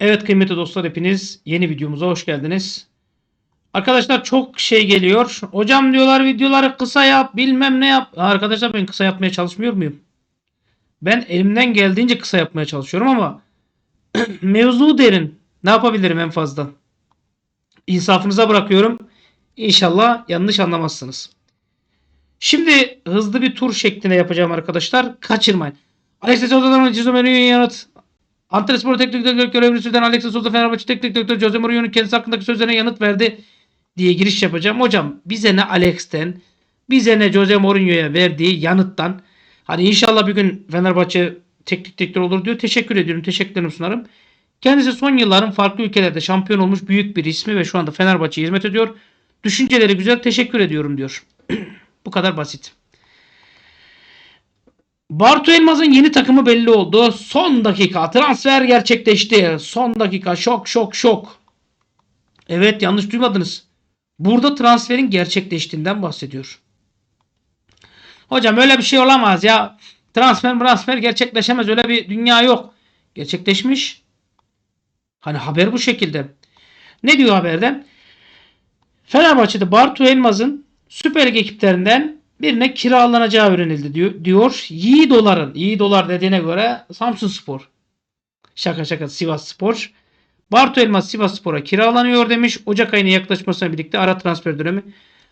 Evet kıymetli dostlar hepiniz yeni videomuza hoş geldiniz. Arkadaşlar çok şey geliyor. Hocam diyorlar videoları kısa yap bilmem ne yap. Arkadaşlar ben kısa yapmaya çalışmıyor muyum? Ben elimden geldiğince kısa yapmaya çalışıyorum ama mevzu derin. Ne yapabilirim en fazla? İnsafınıza bırakıyorum. İnşallah yanlış anlamazsınız. Şimdi hızlı bir tur şeklinde yapacağım arkadaşlar. Kaçırmayın. Alexis Soza'dan Cizo Mourinho'ya yanıt. Antalyaspor Teknik Direktör görevlisinden Alexis Souza Fenerbahçe Teknik Direktörü Jose Mourinho'nun kendisi hakkındaki sözlerine yanıt verdi diye giriş yapacağım. Hocam bize ne Alex'ten bize ne Jose Mourinho'ya verdiği yanıttan hani inşallah bir gün Fenerbahçe teknik direktör olur diyor. Teşekkür ediyorum. Teşekkürlerimi sunarım. Kendisi son yılların farklı ülkelerde şampiyon olmuş büyük bir ismi ve şu anda Fenerbahçe'ye hizmet ediyor. Düşünceleri güzel. Teşekkür ediyorum diyor. Bu kadar basit. Bartu Elmaz'ın yeni takımı belli oldu. Son dakika transfer gerçekleşti. Son dakika şok şok şok. Evet yanlış duymadınız. Burada transferin gerçekleştiğinden bahsediyor. Hocam öyle bir şey olamaz ya. Transfer transfer gerçekleşemez. Öyle bir dünya yok. Gerçekleşmiş. Hani haber bu şekilde. Ne diyor haberde? Fenerbahçe'de Bartu Elmaz'ın Süper Lig ekiplerinden birine kiralanacağı öğrenildi diyor. diyor. Yi doların, iyi dolar dediğine göre Samsun Spor. Şaka şaka Sivas Spor. Bartu Elmas Sivas Spor'a kiralanıyor demiş. Ocak ayına yaklaşmasına birlikte ara transfer dönemi.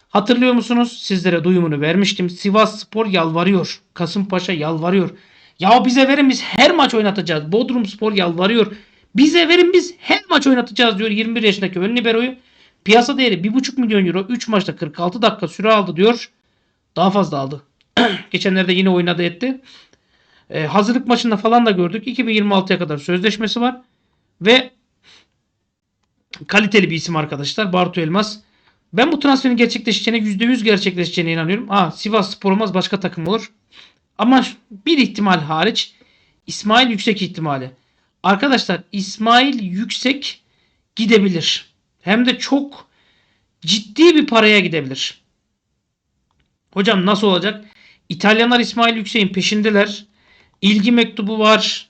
Hatırlıyor musunuz? Sizlere duyumunu vermiştim. Sivas Spor yalvarıyor. Kasımpaşa yalvarıyor. Ya bize verin biz her maç oynatacağız. Bodrum Spor yalvarıyor. Bize verin biz her maç oynatacağız diyor 21 yaşındaki ön liberoyu. Piyasa değeri 1,5 milyon euro 3 maçta 46 dakika süre aldı diyor. Daha fazla aldı. Geçenlerde yine oynadı etti. Ee, hazırlık maçında falan da gördük. 2026'ya kadar sözleşmesi var. Ve kaliteli bir isim arkadaşlar. Bartu Elmas. Ben bu transferin gerçekleşeceğine %100 gerçekleşeceğine inanıyorum. Ha, Sivas Spor olmaz başka takım olur. Ama bir ihtimal hariç İsmail yüksek ihtimali. Arkadaşlar İsmail yüksek gidebilir. Hem de çok ciddi bir paraya gidebilir. Hocam nasıl olacak? İtalyanlar İsmail Yüksek'in peşindeler. İlgi mektubu var.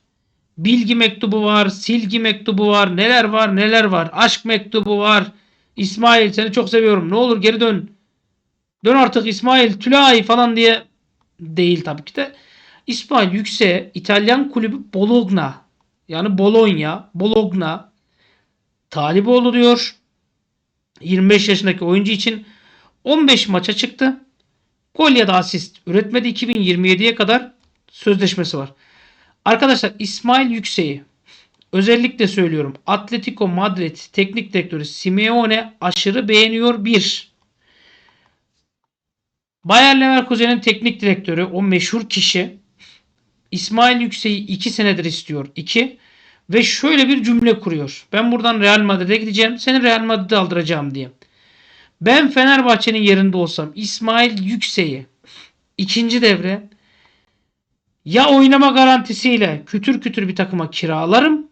Bilgi mektubu var. Silgi mektubu var. Neler var neler var. Aşk mektubu var. İsmail seni çok seviyorum. Ne olur geri dön. Dön artık İsmail Tülay falan diye değil tabii ki de. İsmail Yüksek'e İtalyan kulübü Bologna yani Bologna, Bologna talip diyor. 25 yaşındaki oyuncu için 15 maça çıktı. Gol ya da asist üretmedi 2027'ye kadar sözleşmesi var. Arkadaşlar İsmail Yüksek'i özellikle söylüyorum. Atletico Madrid teknik direktörü Simeone aşırı beğeniyor. Bir. Bayer Leverkusen'in teknik direktörü o meşhur kişi İsmail Yüksek'i 2 senedir istiyor. 2. Ve şöyle bir cümle kuruyor. Ben buradan Real Madrid'e gideceğim. Seni Real Madrid'e aldıracağım diye. Ben Fenerbahçe'nin yerinde olsam İsmail Yüksek'i ikinci devre ya oynama garantisiyle kütür kütür bir takıma kiralarım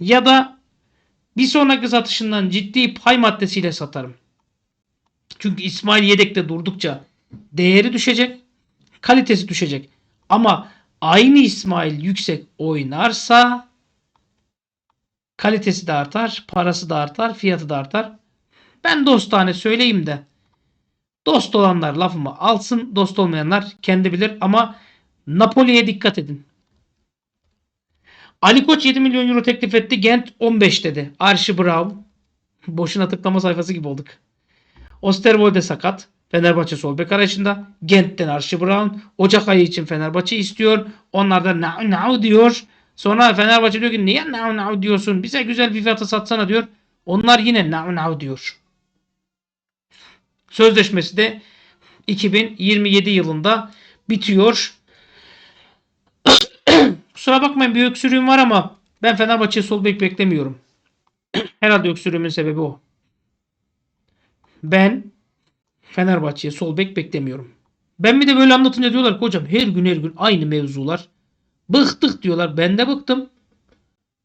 ya da bir sonraki satışından ciddi pay maddesiyle satarım. Çünkü İsmail yedekte durdukça değeri düşecek, kalitesi düşecek. Ama aynı İsmail yüksek oynarsa kalitesi de artar, parası da artar, fiyatı da artar. Ben dostane söyleyeyim de dost olanlar lafımı alsın, dost olmayanlar kendi bilir ama Napoli'ye dikkat edin. Ali Koç 7 milyon euro teklif etti. Gent 15 dedi. Archie Brown. Boşuna tıklama sayfası gibi olduk. Osterwolde sakat. Fenerbahçe sol bek arayışında. Gent'ten Archie Brown. Ocak ayı için Fenerbahçe istiyor. Onlar da now now diyor. Sonra Fenerbahçe diyor ki niye now now diyorsun? Bize güzel bir fiyata satsana diyor. Onlar yine now now diyor. Sözleşmesi de 2027 yılında bitiyor. Kusura bakmayın bir öksürüğüm var ama ben Fenerbahçe'ye sol bek beklemiyorum. Herhalde öksürüğümün sebebi o. Ben Fenerbahçe'ye sol bek beklemiyorum. Ben bir de böyle anlatınca diyorlar ki hocam her gün her gün aynı mevzular. Bıktık diyorlar. Ben de bıktım.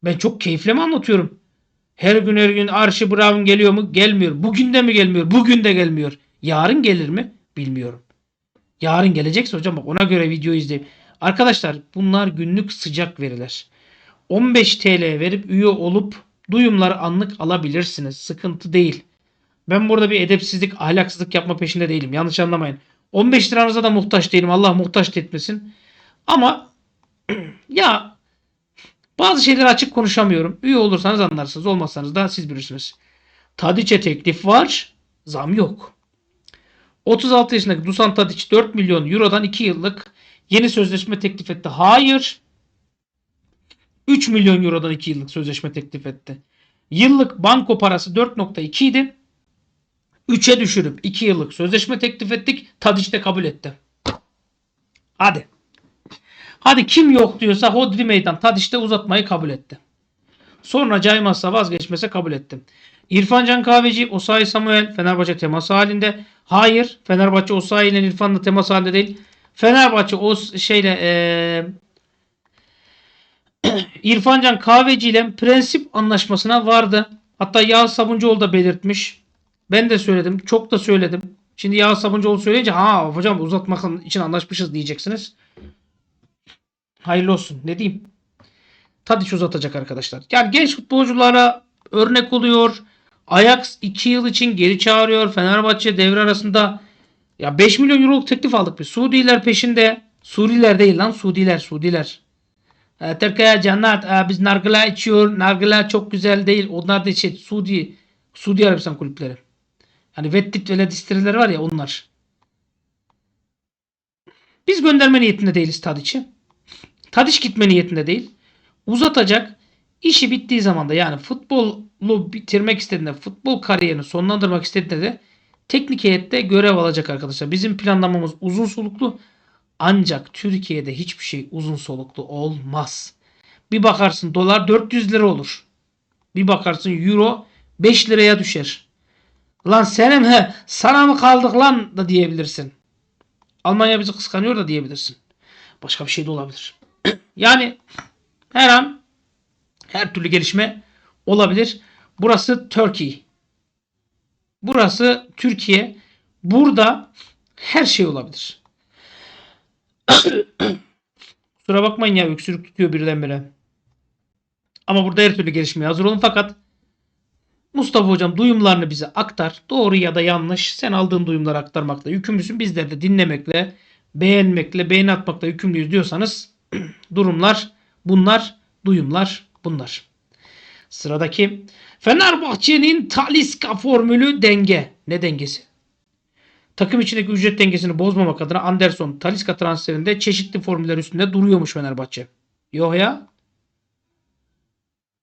Ben çok keyifle mi anlatıyorum? Her gün her gün Archie Brown geliyor mu? Gelmiyor. Bugün de mi gelmiyor? Bugün de gelmiyor. Yarın gelir mi? Bilmiyorum. Yarın gelecekse hocam bak ona göre video izleyeyim. Arkadaşlar bunlar günlük sıcak veriler. 15 TL verip üye olup duyumları anlık alabilirsiniz. Sıkıntı değil. Ben burada bir edepsizlik, ahlaksızlık yapma peşinde değilim. Yanlış anlamayın. 15 liranıza da muhtaç değilim. Allah muhtaç etmesin. Ama ya bazı şeyleri açık konuşamıyorum. Üye olursanız anlarsınız. Olmazsanız da siz bilirsiniz. Tadiç'e teklif var. Zam yok. 36 yaşındaki Dusan Tadiç 4 milyon eurodan 2 yıllık yeni sözleşme teklif etti. Hayır. 3 milyon eurodan 2 yıllık sözleşme teklif etti. Yıllık banko parası 4.2 idi. 3'e düşürüp 2 yıllık sözleşme teklif ettik. Tadiç de kabul etti. Hadi. Hadi kim yok diyorsa Hodri Meydan Tadiç de uzatmayı kabul etti. Sonra caymazsa vazgeçmese kabul etti. İrfan Can Kahveci, Osayi Samuel Fenerbahçe teması halinde. Hayır. Fenerbahçe Osayi ile İrfan'la temas halinde değil. Fenerbahçe o şeyle eee İrfan Can Kahveci ile prensip anlaşmasına vardı. Hatta Yağız Sabuncuoğlu da belirtmiş. Ben de söyledim. Çok da söyledim. Şimdi Yağız Sabuncuoğlu söyleyince ha hocam uzatmak için anlaşmışız diyeceksiniz. Hayırlı olsun. Ne diyeyim? Tadiç uzatacak arkadaşlar. Yani genç futbolculara örnek oluyor. Ajax 2 yıl için geri çağırıyor. Fenerbahçe devre arasında ya 5 milyon euroluk teklif aldık biz. Suudiler peşinde. Suriler değil lan Suudiler. Suudiler. E, Türkiye cennet. E, biz nargile içiyor. Nargile çok güzel değil. Onlar da şey Suudi Suudi Arabistan kulüpleri. Hani Vettit ve Ledistirileri var ya onlar. Biz gönderme niyetinde değiliz Tadiç'i. Tadiç gitme niyetinde değil. Uzatacak. İşi bittiği zaman da yani futbolu bitirmek istediğinde, futbol kariyerini sonlandırmak istediğinde de teknik heyette görev alacak arkadaşlar. Bizim planlamamız uzun soluklu. Ancak Türkiye'de hiçbir şey uzun soluklu olmaz. Bir bakarsın dolar 400 lira olur. Bir bakarsın euro 5 liraya düşer. Lan senin he sana mı kaldık lan da diyebilirsin. Almanya bizi kıskanıyor da diyebilirsin. Başka bir şey de olabilir. Yani her an her türlü gelişme olabilir. Burası Turkey. Burası Türkiye. Burada her şey olabilir. Kusura bakmayın ya öksürük tutuyor birdenbire. Ama burada her türlü gelişmeye hazır olun fakat Mustafa hocam duyumlarını bize aktar. Doğru ya da yanlış. Sen aldığın duyumları aktarmakla yükümlüsün. Bizler de dinlemekle, beğenmekle, beğeni atmakla yükümlüyüz diyorsanız durumlar bunlar, duyumlar bunlar. Sıradaki Fenerbahçe'nin Taliska formülü denge. Ne dengesi? Takım içindeki ücret dengesini bozmamak adına Anderson Taliska transferinde çeşitli formüller üstünde duruyormuş Fenerbahçe. Yok ya.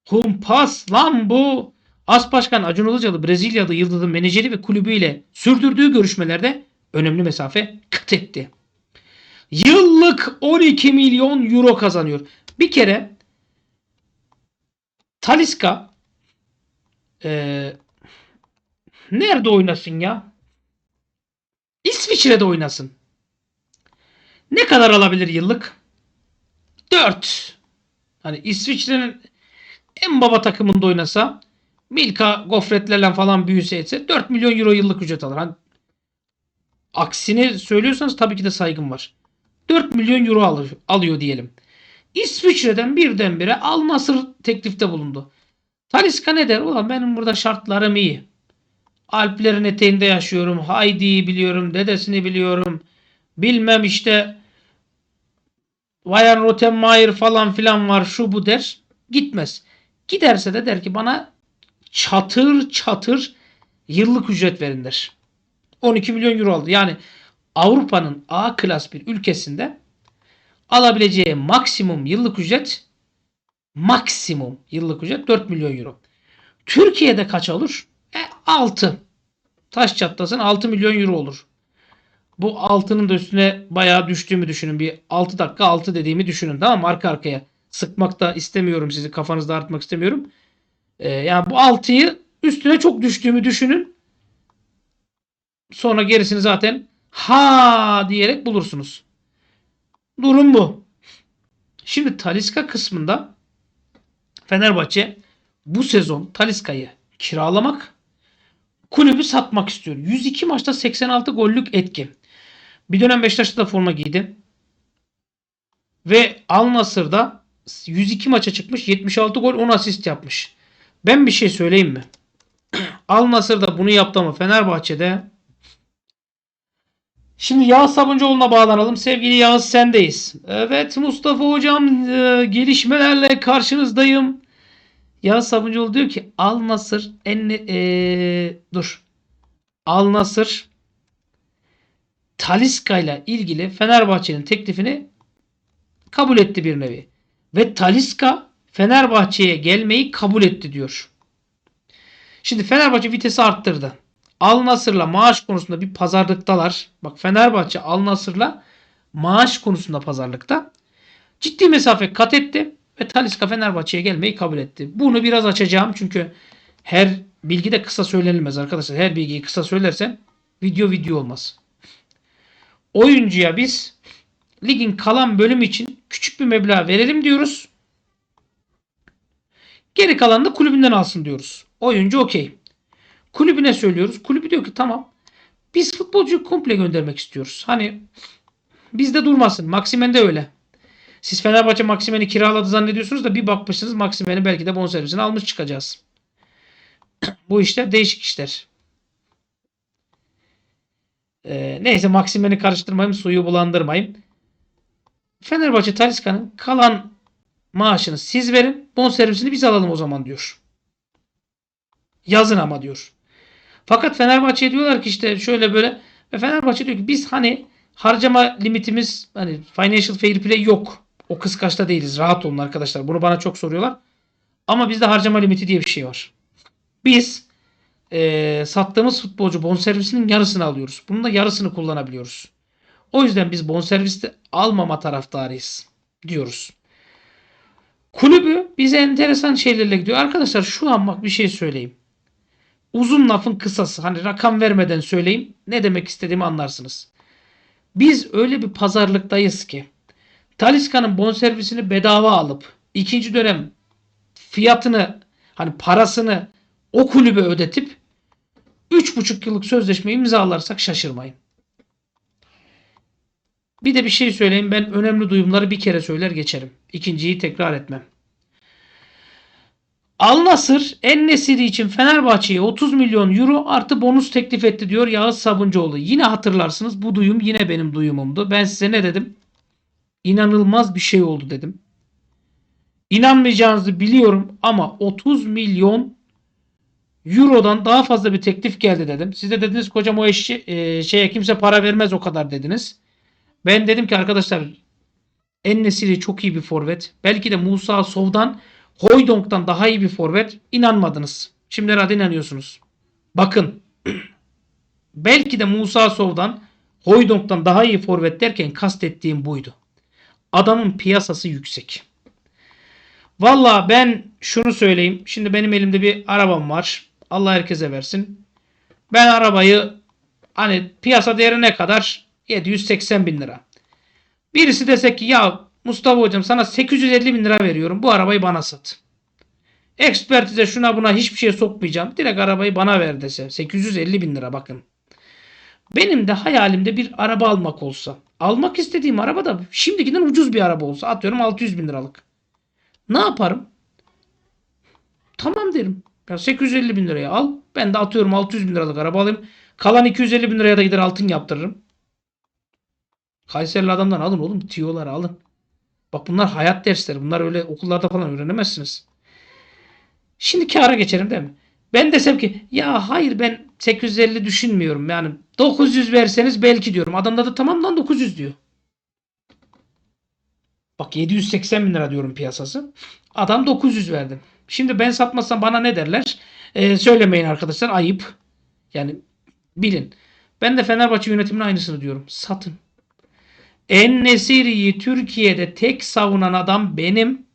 Kumpas lan bu. As Başkan Acun Ilıcalı Brezilya'da Yıldız'ın menajeri ve kulübüyle sürdürdüğü görüşmelerde önemli mesafe kat etti. Yıllık 12 milyon euro kazanıyor. Bir kere Taliska ee, nerede oynasın ya? İsviçre'de oynasın. Ne kadar alabilir yıllık? 4. Hani İsviçre'nin en baba takımında oynasa Milka gofretlerle falan büyüse etse 4 milyon euro yıllık ücret alır. Hani aksini söylüyorsanız tabii ki de saygım var. 4 milyon euro alır, alıyor diyelim. İsviçre'den birdenbire Al Nasır teklifte bulundu. Taliska ne der? Ulan benim burada şartlarım iyi. Alplerin eteğinde yaşıyorum. Haydi'yi biliyorum. Dedesini biliyorum. Bilmem işte Vayan Rottenmeier falan filan var şu bu der. Gitmez. Giderse de der ki bana çatır çatır yıllık ücret verin der. 12 milyon euro aldı. Yani Avrupa'nın A klas bir ülkesinde alabileceği maksimum yıllık ücret maksimum yıllık ücret 4 milyon euro. Türkiye'de kaç olur? E 6. Taş çatlasın 6 milyon euro olur. Bu altının da üstüne bayağı düştüğümü düşünün. Bir 6 dakika 6 dediğimi düşünün. Tamam mı? Arka arkaya. Sıkmak da istemiyorum sizi. Kafanızda artmak istemiyorum. Ee, yani bu 6'yı üstüne çok düştüğümü düşünün. Sonra gerisini zaten ha diyerek bulursunuz. Durum bu. Şimdi Taliska kısmında Fenerbahçe bu sezon Taliska'yı kiralamak kulübü satmak istiyor. 102 maçta 86 gollük etki. Bir dönem Beşiktaş'ta da forma giydi. Ve Al Nasır'da 102 maça çıkmış. 76 gol 10 asist yapmış. Ben bir şey söyleyeyim mi? Al Nasır bunu yaptı ama Fenerbahçe'de Şimdi Yağız Sabuncuoğlu'na bağlanalım. Sevgili Yağız sendeyiz. Evet Mustafa Hocam e, gelişmelerle karşınızdayım. Yağız Sabuncuoğlu diyor ki Al Nasır en e, dur. Al Nasır Taliska ile ilgili Fenerbahçe'nin teklifini kabul etti bir nevi. Ve Taliska Fenerbahçe'ye gelmeyi kabul etti diyor. Şimdi Fenerbahçe vitesi arttırdı. Al Nasır'la maaş konusunda bir pazarlıktalar. Bak Fenerbahçe Al Nasır'la maaş konusunda pazarlıkta. Ciddi mesafe kat etti ve Talisca Fenerbahçe'ye gelmeyi kabul etti. Bunu biraz açacağım çünkü her bilgi de kısa söylenilmez arkadaşlar. Her bilgiyi kısa söylersem video video olmaz. Oyuncuya biz ligin kalan bölümü için küçük bir meblağ verelim diyoruz. Geri kalanını kulübünden alsın diyoruz. Oyuncu okey. Kulübüne söylüyoruz. Kulübü diyor ki tamam. Biz futbolcuyu komple göndermek istiyoruz. Hani bizde durmasın. Maksimen de öyle. Siz Fenerbahçe Maksimen'i kiraladı zannediyorsunuz da bir bakmışsınız Maksimen'i belki de bonservisini almış çıkacağız. Bu işler değişik işler. Ee, neyse Maksimen'i karıştırmayayım, suyu bulandırmayayım. Fenerbahçe Talisca'nın kalan maaşını siz verin, bonservisini biz alalım o zaman diyor. Yazın ama diyor. Fakat Fenerbahçe'ye diyorlar ki işte şöyle böyle ve Fenerbahçe diyor ki biz hani harcama limitimiz hani financial fair play yok. O kıskaçta değiliz. Rahat olun arkadaşlar. Bunu bana çok soruyorlar. Ama bizde harcama limiti diye bir şey var. Biz e, sattığımız futbolcu bonservisinin yarısını alıyoruz. Bunun da yarısını kullanabiliyoruz. O yüzden biz bonserviste almama taraftarıyız diyoruz. Kulübü bize enteresan şeylerle gidiyor. Arkadaşlar şu an bak bir şey söyleyeyim. Uzun lafın kısası. Hani rakam vermeden söyleyeyim. Ne demek istediğimi anlarsınız. Biz öyle bir pazarlıktayız ki Taliska'nın bonservisini bedava alıp ikinci dönem fiyatını hani parasını o kulübe ödetip 3,5 yıllık sözleşme imzalarsak şaşırmayın. Bir de bir şey söyleyeyim. Ben önemli duyumları bir kere söyler geçerim. İkinciyi tekrar etmem. Al Nasır En-Nesyri için Fenerbahçe'ye 30 milyon euro artı bonus teklif etti diyor Yağız Sabuncuoğlu. Yine hatırlarsınız bu duyum yine benim duyumumdu. Ben size ne dedim? İnanılmaz bir şey oldu dedim. İnanmayacağınızı biliyorum ama 30 milyon Euro'dan daha fazla bir teklif geldi dedim. Siz de dediniz ki hocam o eşi, e, şeye kimse para vermez o kadar dediniz. Ben dedim ki arkadaşlar En-Nesyri çok iyi bir forvet. Belki de Musa Sov'dan Hoydonk'tan daha iyi bir forvet. İnanmadınız. Şimdi herhalde inanıyorsunuz. Bakın. Belki de Musa Sov'dan Hoydonk'tan daha iyi forvet derken kastettiğim buydu. Adamın piyasası yüksek. Valla ben şunu söyleyeyim. Şimdi benim elimde bir arabam var. Allah herkese versin. Ben arabayı hani piyasa değeri ne kadar? 780 bin lira. Birisi desek ki ya Mustafa hocam sana 850 bin lira veriyorum. Bu arabayı bana sat. Ekspertize şuna buna hiçbir şey sokmayacağım. Direkt arabayı bana ver dese. 850 bin lira bakın. Benim de hayalimde bir araba almak olsa. Almak istediğim araba da şimdikinden ucuz bir araba olsa. Atıyorum 600 bin liralık. Ne yaparım? Tamam derim. Ya 850 bin liraya al. Ben de atıyorum 600 bin liralık araba alayım. Kalan 250 bin liraya da gider altın yaptırırım. Kayserili adamdan alın oğlum. Tiyoları alın. Bak bunlar hayat dersleri. Bunlar öyle okullarda falan öğrenemezsiniz. Şimdi kâra geçerim değil mi? Ben desem ki ya hayır ben 850 düşünmüyorum. Yani 900 verseniz belki diyorum. Adam da tamam lan 900 diyor. Bak 780 bin lira diyorum piyasası. Adam 900 verdim. Şimdi ben satmazsam bana ne derler? Ee, söylemeyin arkadaşlar ayıp. Yani bilin. Ben de Fenerbahçe yönetimine aynısını diyorum. Satın. En Nesiri'yi Türkiye'de tek savunan adam benim.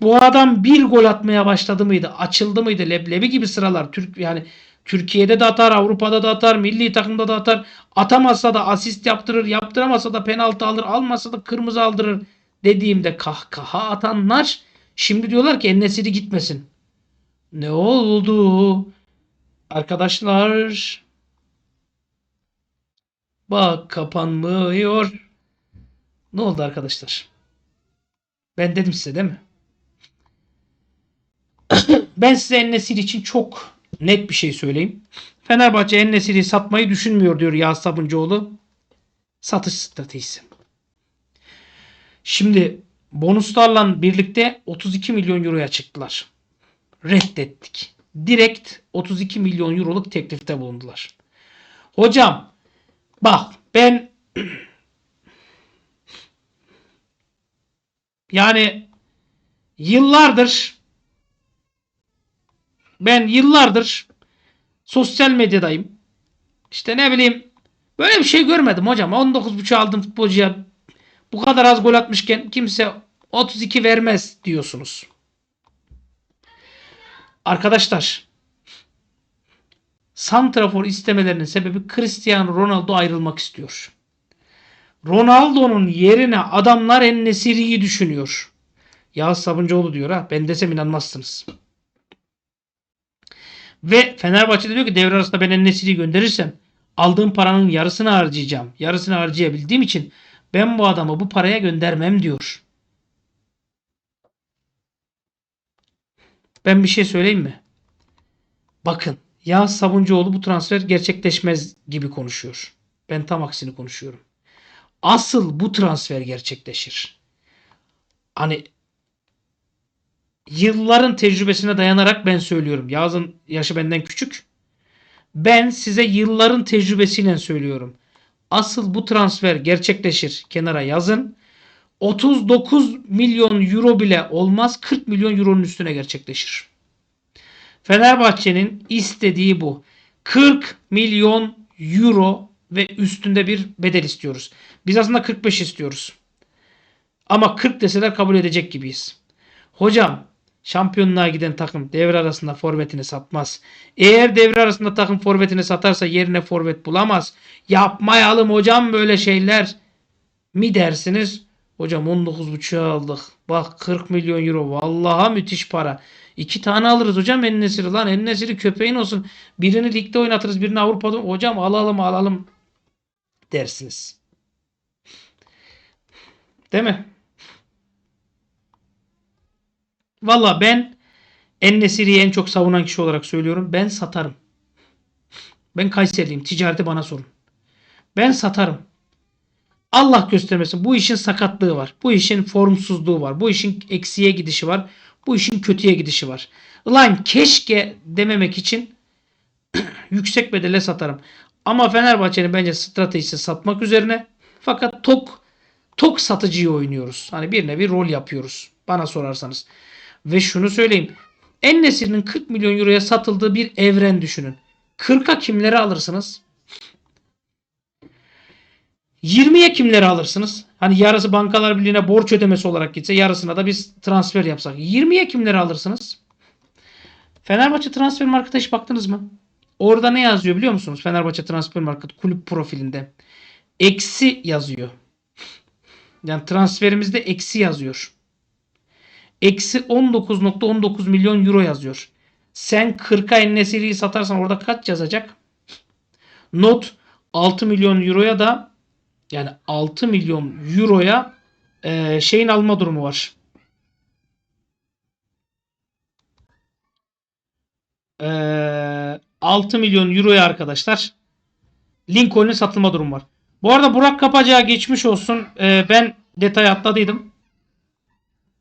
Bu adam bir gol atmaya başladı mıydı? Açıldı mıydı? Leblebi gibi sıralar. Türk yani Türkiye'de de atar, Avrupa'da da atar, milli takımda da atar. Atamazsa da asist yaptırır, yaptıramazsa da penaltı alır, almazsa da kırmızı aldırır dediğimde kahkaha atanlar şimdi diyorlar ki Ennesiri gitmesin. Ne oldu? Arkadaşlar Bak kapanmıyor. Ne oldu arkadaşlar? Ben dedim size değil mi? ben size Ennesiri için çok net bir şey söyleyeyim. Fenerbahçe Ennesiri'yi satmayı düşünmüyor diyor Yağız Sabuncuoğlu. Satış stratejisi. Şimdi bonuslarla birlikte 32 milyon euroya çıktılar. Reddettik. Direkt 32 milyon euroluk teklifte bulundular. Hocam bak ben yani yıllardır ben yıllardır sosyal medyadayım. İşte ne bileyim böyle bir şey görmedim hocam. 19.5 aldım futbolcuya bu kadar az gol atmışken kimse 32 vermez diyorsunuz. Arkadaşlar Santrafor istemelerinin sebebi Cristiano Ronaldo ayrılmak istiyor. Ronaldo'nun yerine adamlar Ennesiri'yi düşünüyor. Yağız Sabuncuoğlu diyor ha. Ben desem inanmazsınız. Ve Fenerbahçe de diyor ki devre arasında ben Ennesiri'yi gönderirsem aldığım paranın yarısını harcayacağım. Yarısını harcayabildiğim için ben bu adamı bu paraya göndermem diyor. Ben bir şey söyleyeyim mi? Bakın Yağız Sabuncuoğlu bu transfer gerçekleşmez gibi konuşuyor. Ben tam aksini konuşuyorum. Asıl bu transfer gerçekleşir. Hani yılların tecrübesine dayanarak ben söylüyorum. Yağız'ın yaşı benden küçük. Ben size yılların tecrübesiyle söylüyorum. Asıl bu transfer gerçekleşir. Kenara yazın. 39 milyon euro bile olmaz 40 milyon euronun üstüne gerçekleşir. Fenerbahçe'nin istediği bu. 40 milyon euro ve üstünde bir bedel istiyoruz. Biz aslında 45 istiyoruz. Ama 40 deseler kabul edecek gibiyiz. Hocam şampiyonluğa giden takım devre arasında forvetini satmaz. Eğer devre arasında takım forvetini satarsa yerine forvet bulamaz. Yapmayalım hocam böyle şeyler mi dersiniz? Hocam 19.5'a aldık. Bak 40 milyon euro. Vallaha müthiş para. İki tane alırız hocam Ennesiri lan. Ennesiri köpeğin olsun. Birini ligde oynatırız. Birini Avrupa'da. Hocam alalım alalım dersiniz. Değil mi? Valla ben Ennesiri'yi en çok savunan kişi olarak söylüyorum. Ben satarım. Ben Kayserliyim. Ticareti bana sorun. Ben satarım. Allah göstermesin. Bu işin sakatlığı var. Bu işin formsuzluğu var. Bu işin eksiye gidişi var. Bu işin kötüye gidişi var. Lan keşke dememek için yüksek bedele satarım. Ama Fenerbahçe'nin bence stratejisi satmak üzerine. Fakat tok tok satıcıyı oynuyoruz. Hani bir nevi rol yapıyoruz. Bana sorarsanız. Ve şunu söyleyeyim. Ennesir'in 40 milyon euroya satıldığı bir evren düşünün. 40'a kimleri alırsınız? 20'ye kimleri alırsınız? Hani yarısı bankalar birliğine borç ödemesi olarak gitse yarısına da biz transfer yapsak. 20'ye kimleri alırsınız? Fenerbahçe transfer markete hiç baktınız mı? Orada ne yazıyor biliyor musunuz? Fenerbahçe transfer market kulüp profilinde. Eksi yazıyor. Yani transferimizde eksi yazıyor. Eksi 19.19 milyon euro yazıyor. Sen 40'a Ennesiri'yi satarsan orada kaç yazacak? Not 6 milyon euroya da yani 6 milyon euroya e, şeyin alma durumu var. E, 6 milyon euroya arkadaşlar Lincoln'un satılma durumu var. Bu arada Burak Kapacak'a geçmiş olsun. E, ben detay atladıydım.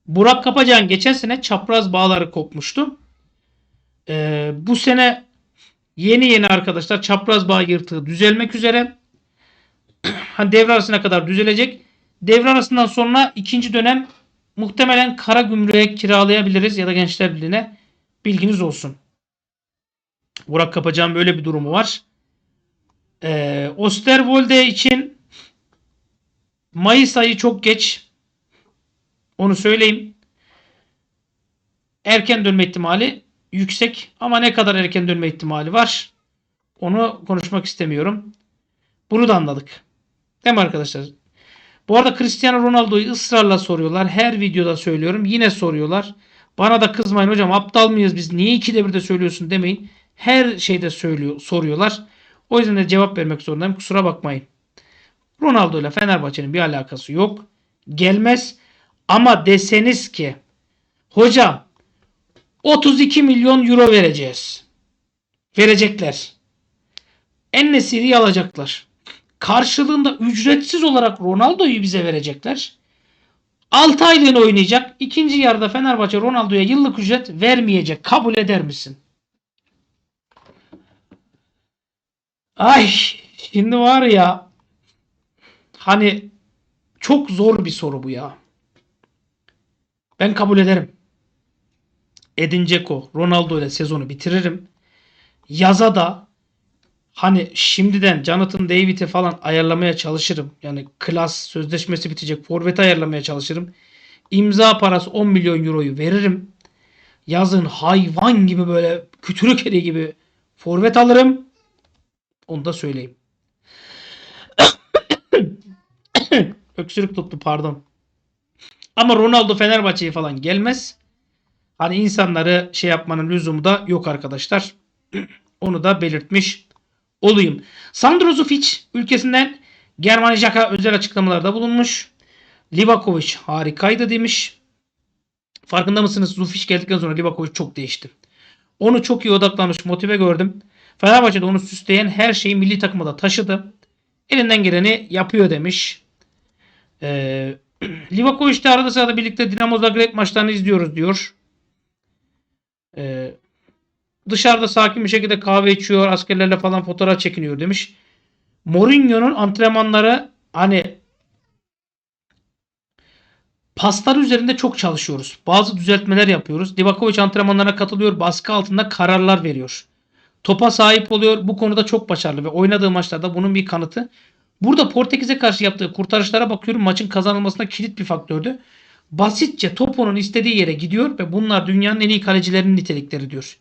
Burak Kapacak'ın geçen sene çapraz bağları kopmuştu. E, bu sene yeni yeni arkadaşlar çapraz bağ yırtığı düzelmek üzere hani devre arasına kadar düzelecek. Devre arasından sonra ikinci dönem muhtemelen kara gümrüğe kiralayabiliriz ya da gençler birliğine bilginiz olsun. Burak Kapacağım böyle bir durumu var. Ee, Osterwolde için Mayıs ayı çok geç. Onu söyleyeyim. Erken dönme ihtimali yüksek ama ne kadar erken dönme ihtimali var? Onu konuşmak istemiyorum. Bunu da anladık. Değil arkadaşlar? Bu arada Cristiano Ronaldo'yu ısrarla soruyorlar. Her videoda söylüyorum. Yine soruyorlar. Bana da kızmayın hocam aptal mıyız biz? Niye ikide bir de söylüyorsun demeyin. Her şeyde söylüyor, soruyorlar. O yüzden de cevap vermek zorundayım. Kusura bakmayın. Ronaldo ile Fenerbahçe'nin bir alakası yok. Gelmez. Ama deseniz ki hocam 32 milyon euro vereceğiz. Verecekler. Ennesiri'yi alacaklar. Karşılığında ücretsiz olarak Ronaldo'yu bize verecekler. 6 aylığını oynayacak. İkinci yarıda Fenerbahçe Ronaldo'ya yıllık ücret vermeyecek. Kabul eder misin? Ay şimdi var ya hani çok zor bir soru bu ya. Ben kabul ederim. Edin Dzeko, Ronaldo ile sezonu bitiririm. Yaza da hani şimdiden Jonathan David'i falan ayarlamaya çalışırım. Yani klas sözleşmesi bitecek. Forvet ayarlamaya çalışırım. İmza parası 10 milyon euroyu veririm. Yazın hayvan gibi böyle kütürük eri gibi forvet alırım. Onu da söyleyeyim. Öksürük tuttu pardon. Ama Ronaldo Fenerbahçe'ye falan gelmez. Hani insanları şey yapmanın lüzumu da yok arkadaşlar. Onu da belirtmiş olayım. Sandro Zufic ülkesinden Germany Jaka özel açıklamalarda bulunmuş. Livakovic harikaydı demiş. Farkında mısınız? Zufic geldikten sonra Livakovic çok değişti. Onu çok iyi odaklanmış, motive gördüm. Fenerbahçe'de onu süsleyen her şeyi milli takıma da taşıdı. Elinden geleni yapıyor demiş. Ee, Livakovic de arada sırada birlikte Dinamo Zagreb maçlarını izliyoruz diyor. Ee, dışarıda sakin bir şekilde kahve içiyor, askerlerle falan fotoğraf çekiniyor demiş. Mourinho'nun antrenmanları hani paslar üzerinde çok çalışıyoruz. Bazı düzeltmeler yapıyoruz. Livakovic antrenmanlarına katılıyor, baskı altında kararlar veriyor. Topa sahip oluyor. Bu konuda çok başarılı ve oynadığı maçlarda bunun bir kanıtı. Burada Portekiz'e karşı yaptığı kurtarışlara bakıyorum. Maçın kazanılmasına kilit bir faktördü. Basitçe top onun istediği yere gidiyor ve bunlar dünyanın en iyi kalecilerinin nitelikleri diyor.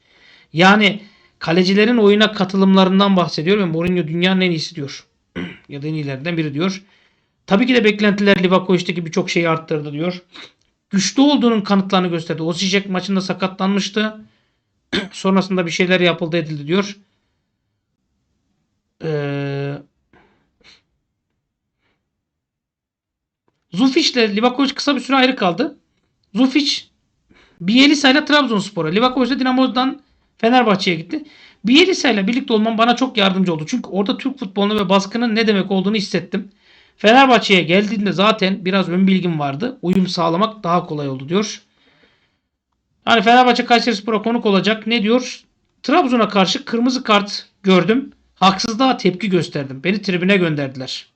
Yani kalecilerin oyuna katılımlarından bahsediyor ve Mourinho dünyanın en iyisi diyor. ya da en iyilerinden biri diyor. Tabii ki de beklentiler Livakovic'teki birçok şeyi arttırdı diyor. Güçlü olduğunun kanıtlarını gösterdi. Osijek maçında sakatlanmıştı. Sonrasında bir şeyler yapıldı edildi diyor. Ee, Zufic ile Livakovic kısa bir süre ayrı kaldı. Zufic Bielisa ile Trabzonspor'a, Livakovic de Dinamo'dan Fenerbahçe'ye gitti. Bielisa ile birlikte olmam bana çok yardımcı oldu. Çünkü orada Türk futbolunu ve baskının ne demek olduğunu hissettim. Fenerbahçe'ye geldiğinde zaten biraz ön bilgim vardı. Uyum sağlamak daha kolay oldu diyor. Hani Fenerbahçe Kayserispor'a konuk olacak. Ne diyor? Trabzon'a karşı kırmızı kart gördüm. Haksızlığa tepki gösterdim. Beni tribüne gönderdiler.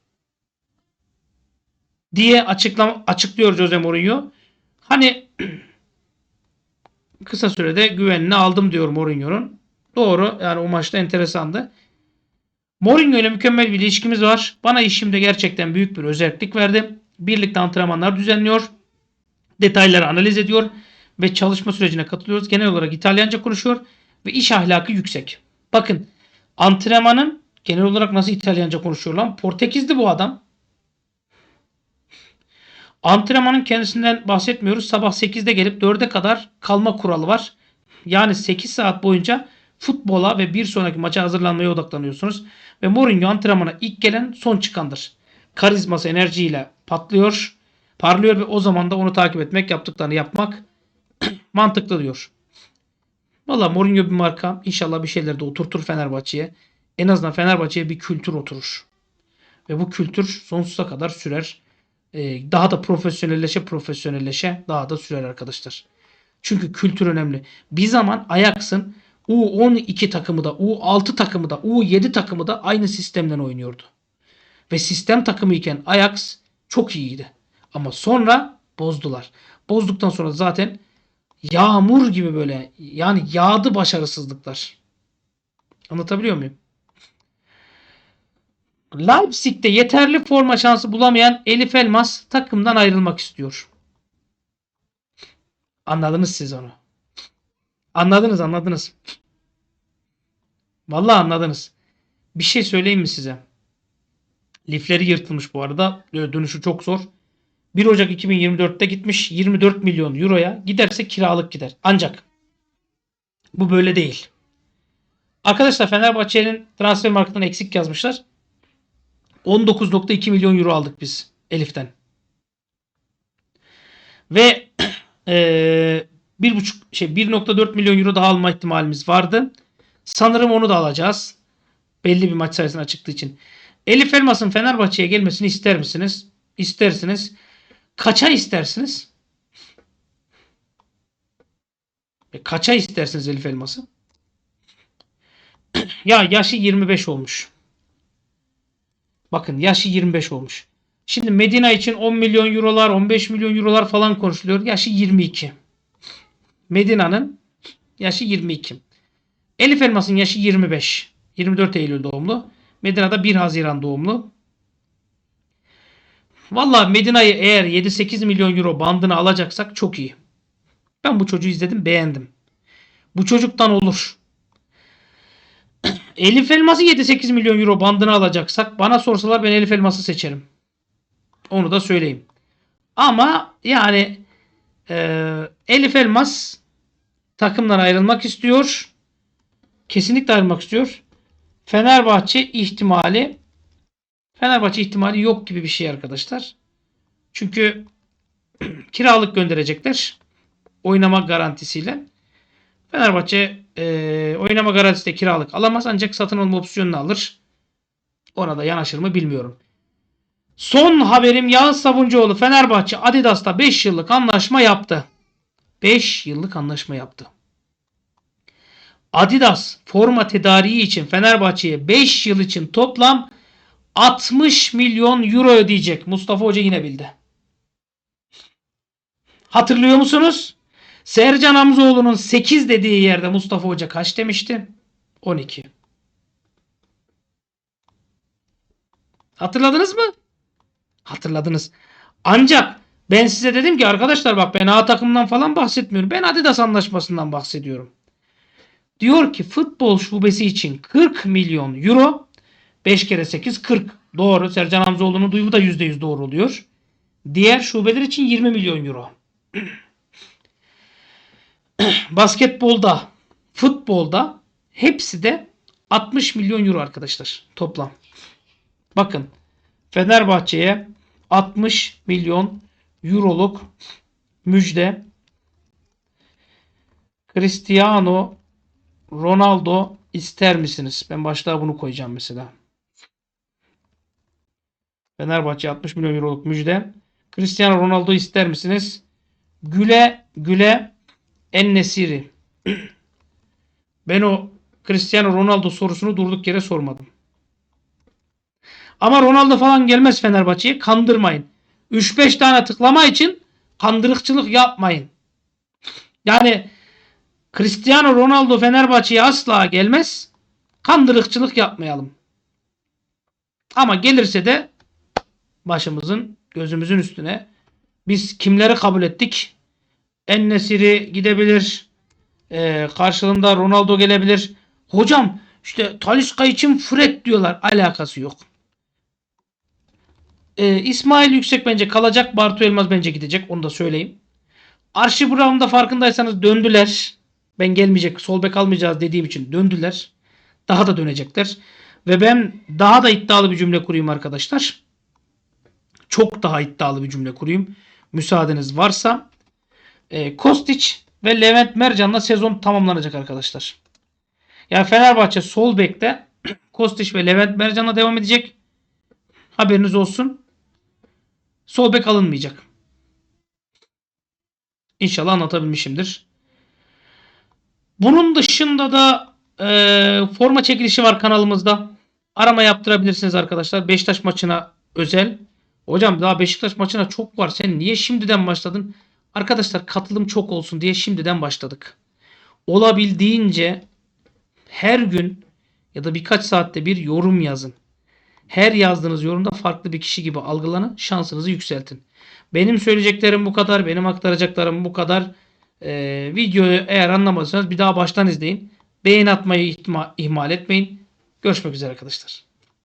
Diye açıklam açıklıyor Jose Mourinho. Hani kısa sürede güvenini aldım diyor Mourinho'nun. Doğru. Yani o maçta enteresandı. Mourinho ile mükemmel bir ilişkimiz var. Bana işimde gerçekten büyük bir özellik verdi. Birlikte antrenmanlar düzenliyor. Detayları analiz ediyor ve çalışma sürecine katılıyoruz. Genel olarak İtalyanca konuşuyor ve iş ahlakı yüksek. Bakın antrenmanın genel olarak nasıl İtalyanca konuşuyor lan? Portekizli bu adam. Antrenmanın kendisinden bahsetmiyoruz. Sabah 8'de gelip 4'e kadar kalma kuralı var. Yani 8 saat boyunca futbola ve bir sonraki maça hazırlanmaya odaklanıyorsunuz. Ve Mourinho antrenmana ilk gelen son çıkandır. Karizması enerjiyle patlıyor, parlıyor ve o zaman da onu takip etmek, yaptıklarını yapmak mantıklı diyor. Valla Mourinho bir marka. İnşallah bir şeyler de oturtur Fenerbahçe'ye. En azından Fenerbahçe'ye bir kültür oturur. Ve bu kültür sonsuza kadar sürer. Ee, daha da profesyonelleşe profesyonelleşe daha da sürer arkadaşlar. Çünkü kültür önemli. Bir zaman Ajax'ın U12 takımı da, U6 takımı da, U7 takımı da aynı sistemden oynuyordu. Ve sistem takımı iken Ajax çok iyiydi. Ama sonra bozdular. Bozduktan sonra zaten yağmur gibi böyle yani yağdı başarısızlıklar. Anlatabiliyor muyum? Leipzig'te yeterli forma şansı bulamayan Elif Elmas takımdan ayrılmak istiyor. Anladınız siz onu. Anladınız anladınız. Vallahi anladınız. Bir şey söyleyeyim mi size? Lifleri yırtılmış bu arada. Dönüşü çok zor. 1 Ocak 2024'te gitmiş 24 milyon euroya. Giderse kiralık gider. Ancak bu böyle değil. Arkadaşlar Fenerbahçe'nin transfer marketini eksik yazmışlar. 19.2 milyon euro aldık biz Elif'ten. Ve eee 1,5 şey 1.4 milyon euro daha alma ihtimalimiz vardı. Sanırım onu da alacağız. Belli bir maç sayısına çıktığı için. Elif Elmas'ın Fenerbahçe'ye gelmesini ister misiniz? İstersiniz. Kaça istersiniz? E, kaça istersiniz Elif Elmas'ı? ya yaşı 25 olmuş. Bakın yaşı 25 olmuş. Şimdi Medina için 10 milyon eurolar, 15 milyon eurolar falan konuşuluyor. Yaşı 22. Medina'nın yaşı 22. Elif Elmas'ın yaşı 25. 24 Eylül doğumlu. Medina'da 1 Haziran doğumlu. Valla Medina'yı eğer 7-8 milyon euro bandına alacaksak çok iyi. Ben bu çocuğu izledim beğendim. Bu çocuktan olur. Elif Elmas'ı 7-8 milyon euro bandına alacaksak bana sorsalar ben Elif Elmas'ı seçerim. Onu da söyleyeyim. Ama yani e, Elif Elmas takımdan ayrılmak istiyor. Kesinlikle ayrılmak istiyor. Fenerbahçe ihtimali Fenerbahçe ihtimali yok gibi bir şey arkadaşlar. Çünkü kiralık gönderecekler. Oynama garantisiyle. Fenerbahçe e, oynama garantisi de kiralık alamaz ancak satın alma opsiyonunu alır. Ona da yanaşır mı bilmiyorum. Son haberim Yağız Sabuncuoğlu Fenerbahçe Adidas'ta 5 yıllık anlaşma yaptı. 5 yıllık anlaşma yaptı. Adidas forma tedariği için Fenerbahçe'ye 5 yıl için toplam 60 milyon euro ödeyecek. Mustafa Hoca yine bildi. Hatırlıyor musunuz? Sercan Hamzoğlu'nun 8 dediği yerde Mustafa Hoca kaç demişti? 12. Hatırladınız mı? Hatırladınız. Ancak ben size dedim ki arkadaşlar bak ben A takımından falan bahsetmiyorum. Ben Adidas anlaşmasından bahsediyorum. Diyor ki futbol şubesi için 40 milyon euro 5 kere 8 40. Doğru. Sercan Hamzoğlu'nun duyumu da %100 doğru oluyor. Diğer şubeler için 20 milyon euro. Basketbolda, futbolda hepsi de 60 milyon euro arkadaşlar toplam. Bakın Fenerbahçe'ye 60 milyon euroluk müjde. Cristiano Ronaldo ister misiniz? Ben başlığa bunu koyacağım mesela. Fenerbahçe 60 milyon euroluk müjde. Cristiano Ronaldo ister misiniz? Güle güle en nesiri. ben o Cristiano Ronaldo sorusunu durduk yere sormadım. Ama Ronaldo falan gelmez Fenerbahçe'ye. Kandırmayın. 3-5 tane tıklama için kandırıkçılık yapmayın. Yani Cristiano Ronaldo Fenerbahçe'ye asla gelmez. Kandırıkçılık yapmayalım. Ama gelirse de başımızın gözümüzün üstüne biz kimleri kabul ettik? Ennesiri gidebilir. Ee, karşılığında Ronaldo gelebilir. Hocam işte Talisca için Fred diyorlar. Alakası yok. Ee, İsmail Yüksek bence kalacak. Bartu Elmaz bence gidecek. Onu da söyleyeyim. Arşi Brown'da farkındaysanız döndüler. Ben gelmeyecek, sol bek almayacağız dediğim için döndüler. Daha da dönecekler. Ve ben daha da iddialı bir cümle kurayım arkadaşlar. Çok daha iddialı bir cümle kurayım. Müsaadeniz varsa. E, Kostić ve Levent Mercan'la sezon tamamlanacak arkadaşlar. Yani Fenerbahçe sol bekte Kostić ve Levent Mercan'la devam edecek. Haberiniz olsun. Sol bek alınmayacak. İnşallah anlatabilmişimdir. Bunun dışında da e, forma çekilişi var kanalımızda. Arama yaptırabilirsiniz arkadaşlar. Beşiktaş maçına özel. Hocam daha Beşiktaş maçına çok var. Sen niye şimdiden başladın? Arkadaşlar katılım çok olsun diye şimdiden başladık. Olabildiğince her gün ya da birkaç saatte bir yorum yazın. Her yazdığınız yorumda farklı bir kişi gibi algılanın. Şansınızı yükseltin. Benim söyleyeceklerim bu kadar. Benim aktaracaklarım bu kadar. Ee, videoyu eğer anlamadıysanız bir daha baştan izleyin. Beğen atmayı ihmal etmeyin. Görüşmek üzere arkadaşlar.